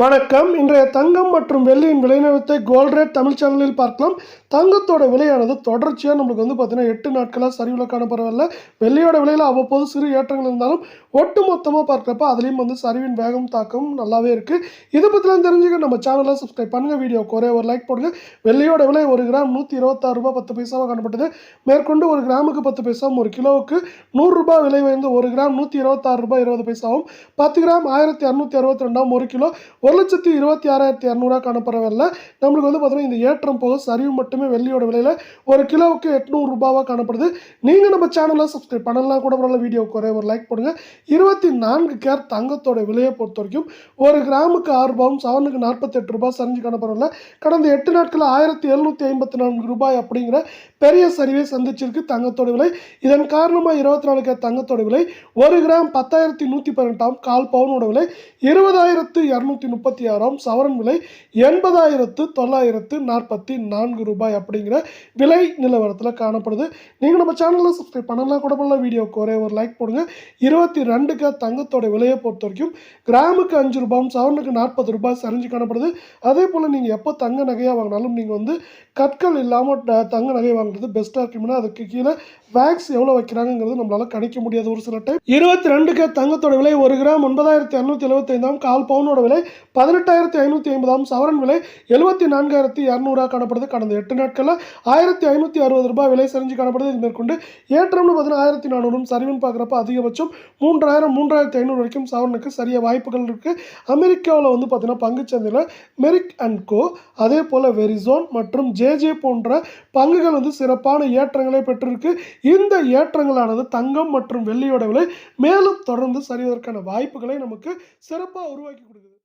வணக்கம். இன்றைய தங்கம் மற்றும் வெள்ளியின் விலை நிலவரத்தை கோல்ட் ரேட் தமிழ் சேனலில் பார்க்கலாம். தங்கத்தோட விலையானது தொடர்ச்சியாக நம்மளுக்கு வந்து பார்த்தீங்கன்னா எட்டு நாட்களாக சரிவில் காணப்படவில்லை. வெள்ளியோட விலையில் அவ்வப்போது சிறு ஏற்றங்கள் இருந்தாலும் ஒட்டு மொத்தமாக பார்க்குறப்ப அதுலேயும் வந்து சரிவின் வேகம் தாக்கம் நல்லாவே இருக்குது இதை பற்றிலாம் தெரிஞ்சுக்க நம்ம சேனலை சப்ஸ்கிரைப் பண்ணுங்கள் வீடியோ ஒரே ஒரு லைக் போடுங்க. வெள்ளியோட விலை ஒரு கிராம் நூற்றி இருபத்தாறு ரூபாய் பத்து பைசாவாக காணப்பட்டது. மேற்கொண்டு ஒரு கிராமுக்கு பத்து பைசாவும் ஒரு கிலோவுக்கு நூறுரூபா விலை வந்து ஒரு கிராம் நூற்றி இருபத்தாறு ரூபாய் இருபது பைசாவும் பத்து கிராம் ஆயிரத்தி இரநூத்தி அறுபத்தி ரெண்டாவும் ஒரு கிலோ ஒரு லட்சத்தி இருபத்தி ஆறாயிரத்தி இரநூறுவா காணப்படவில்லை நம்மளுக்கு வந்து பார்த்தீங்கன்னா இந்த ஏற்றம் போக சரிவு மட்டுமே வெள்ளியோட விலையில் ஒரு கிலோவுக்கு எட்நூறு ரூபாவாக காணப்படுது. நீங்கள் நம்ம சேனலை சப்ஸ்கிரைப் பண்ணலாம் கூட பரவாயில்ல வீடியோ குறைய ஒரு லைக் போடுங்க. இருபத்தி நான்கு கேர் தங்கத்தோட விலையை பொறுத்த வரைக்கும் ஒரு கிராமுக்கு ஆறு ரூபாயும் சவனுக்கு நாற்பத்தெட்டு ரூபாய் சரிஞ்சு காணப்படவில்லை கடந்த எட்டு நாட்களில் ஆயிரத்தி எழுநூற்றி ஐம்பத்தி நான்கு ரூபாய் அப்படிங்கிற பெரிய சரிவை சந்திச்சிருக்கு தங்கத்தோட விலை. இதன் காரணமாக இருபத்தி நாலு கேர் தங்கத்தோட விலை ஒரு கிராம் பத்தாயிரத்தி நூற்றி பதினெட்டாம் கால் பவுனோட விலை இருபதாயிரத்து இரநூத்தி முப்பத்தி ஆறாம் சவரன் விலை எண்பதாயிரத்து தொள்ளாயிரத்து நாற்பத்தி நான்கு ரூபாய் அப்படிங்கிற விலை நிலவரத்தில் காணப்படுது. நீங்கள் நம்ம சேனலில் சப்ஸ்கிரைப் பண்ணலாம் கூட பண்ணலாம். வீடியோவுக்கு ஒரே ஒரு லைக் போடுங்க. இருபத்தி ரெண்டுக்கு தங்கத்தோட விலையை பொறுத்த வரைக்கும் கிராமுக்கு அஞ்சு ரூபாயும் சவரனுக்கு நாற்பது ரூபாய் சரிஞ்சு காணப்படுது. அதே போல் நீங்கள் எப்போ தங்க நகையாக வாங்கினாலும் நீங்கள் வந்து கற்கள் இல்லாமல் ட- தங்க நகை வாங்குறது பெஸ்ட்டாக இருக்கும்னா அதுக்கு கீழே வேக்ஸ் எவ்வளோ வைக்கிறாங்கிறது நம்மளால் கணிக்க முடியாது ஒரு சில டைம் இருபத்தி ரெண்டுக்கு தங்கத்தோட விலை ஒரு கிராம் ஒன்பதாயிரத்தி இரநூத்தி எழுபத்தைந்தாம் கால் பவுனோட விலை பதினெட்டாயிரத்தி ஐநூற்றி ஐம்பதாம் சவரன் விலை எழுபத்தி நான்காயிரத்தி இரநூறுவா காணப்படுது. கடந்த எட்டு நாட்களில் ஆயிரத்தி ஐநூற்றி அறுபது ரூபாய் விலை சரிஞ்சு காணப்படுது. இது மேற்கொண்டு ஏற்றம்னு பார்த்தீங்கன்னா ஆயிரத்தி நானூறும் சரிவுன்னு பார்க்குறப்ப அதிகபட்சம் மூன்றாயிரம் மூன்றாயிரத்தி ஐநூறு வரைக்கும் சவரனுக்கு சரியாக வாய்ப்புகள் இருக்குது அமெரிக்காவில் வந்து பார்த்தீங்கன்னா பங்குச்சந்தையில் மெரிக் அண்ட் கோ அதே போல் வெரிசோன் மற்றும் ஜேஜே போன்ற பங்குகள் வந்து சிறப்பான ஏற்றங்களை பெற்றிருக்கு. இந்த ஏற்றங்களானது தங்கம் மற்றும் வெள்ளியோட விலை மேலும் தொடர்ந்து சரிவதற்கான வாய்ப்புகளை நமக்கு சிறப்பாக உருவாக்கி கொடுக்குது.